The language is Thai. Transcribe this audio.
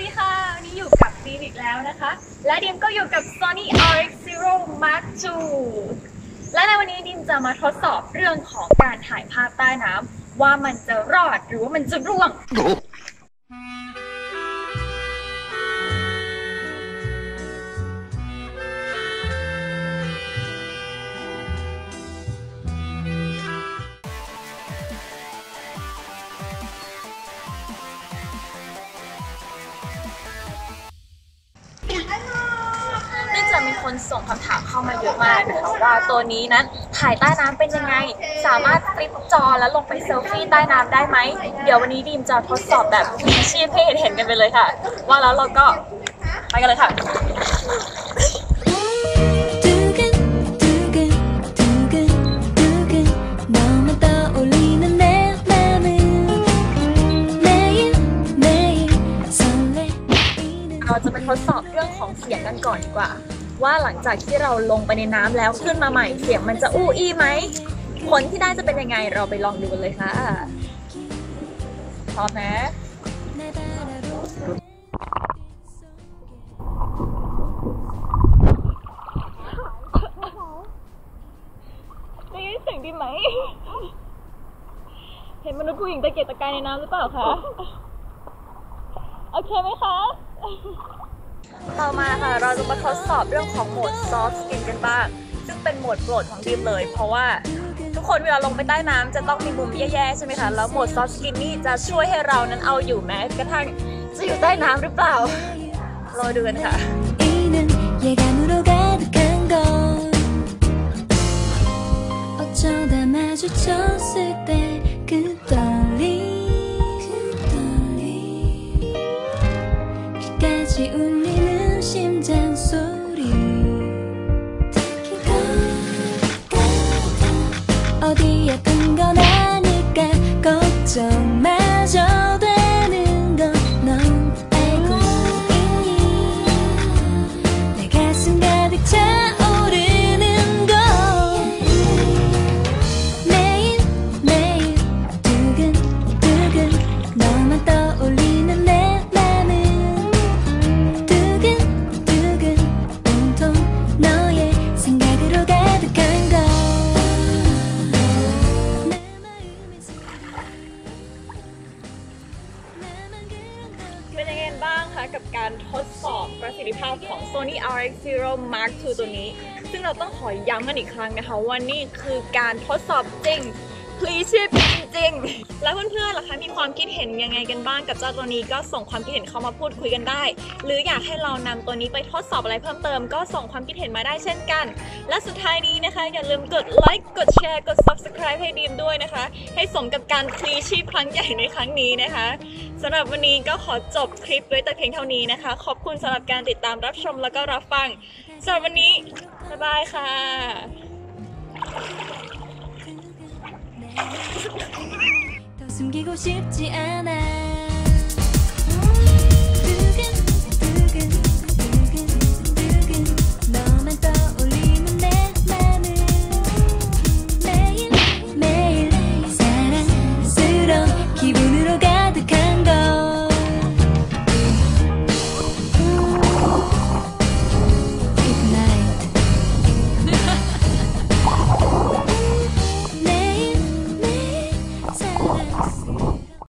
ดีค่ะ วันนี้อยู่กับดีมอีกแล้วนะคะ และดีมก็อยู่กับ Sony RX 0 Mark II และในวันนี้ดิมจะมาทดสอบเรื่องของการถ่ายภาพใต้น้ำว่ามันจะรอดหรือว่ามันจะร่วง คนส่งคำถามเข้ามาเยอะมากนะคะว่าตัวนี้นั้นถ่ายใต้น้ำเป็นยังไง สามารถฟลิปจอแล้วลงไปเซลฟี่ใต้น้ำได้ไหม เดี๋ยววันนี้ดีมจะทดสอบแบบมีชีพให้เห็นกันไปเลยค่ะ ว่าแล้วเราก็ไปกันเลยค่ะเราจะไปทดสอบเรื่องของเสียงกันก่อนดีกว่า ว่าหลังจากที่เราลงไปในน้ำแล้วขึ้นมาใหม่เสียงมันจะอู้อี้ไหมผลที่ได้จะเป็นยังไงเราไปลองดูเลยค่ะพร้อมนะได้ยินเสียงดีไหม เห็นมนุษย์ผู้หญิงตะเกียกตะกายในน้ำหรือเปล่าคะ โอเคไหมคะ ต่อมาค่ะ เราจะมาทดสอบเรื่องของโหมดซอฟต์สกินกันบ้าง ซึ่งเป็นโหมดโปรดของดีมเลย เพราะว่าทุกคนเวลาลงไปใต้น้ำจะต้องมีมุมแย่ๆใช่ไหมคะ แล้วโหมดซอฟต์สกินนี่จะช่วยให้เรานั้นเอาอยู่แม้กระทั่งจะอยู่ใต้น้ำหรือเปล่า รอดูกันค่ะ 이는 예감으로 가득한 걸 어쩌다 마주쳤을 때 그 떨림 그 떨림 귀까지 울 บ้างคะกับการทดสอบประสิทธิภาพของ Sony RX Zero Mark II ตัวนี้ ซึ่งเราต้องขอย้ำกันอีกครั้งนะคะว่านี่คือการทดสอบจริงพลีชีพจริงๆ แล้วเพื่อนๆล่ะคะมีความคิดเห็นยังไงกันบ้างกับเจ้าตัวนี้ก็ส่งความคิดเห็นเข้ามาพูดคุยกันได้ หรืออยากให้เรานำตัวนี้ไปทดสอบอะไรเพิ่มเติม ก็ส่งความคิดเห็นมาได้เช่นกัน และสุดท้ายนี้นะคะอย่าลืมกดไลค์กดแชร์กด subscribe ให้ดีมด้วยนะคะ ให้สมกับการพลีชีพครั้งใหญ่ในครั้งนี้นะคะ สำหรับวันนี้ก็ขอจบคลิปไว้แต่เพียงเท่านี้นะคะ ขอบคุณสำหรับการติดตามรับชมแล้วก็รับฟังสำหรับวันนี้ บ๊ายบายค่ะ 더 숨기고 싶지 않아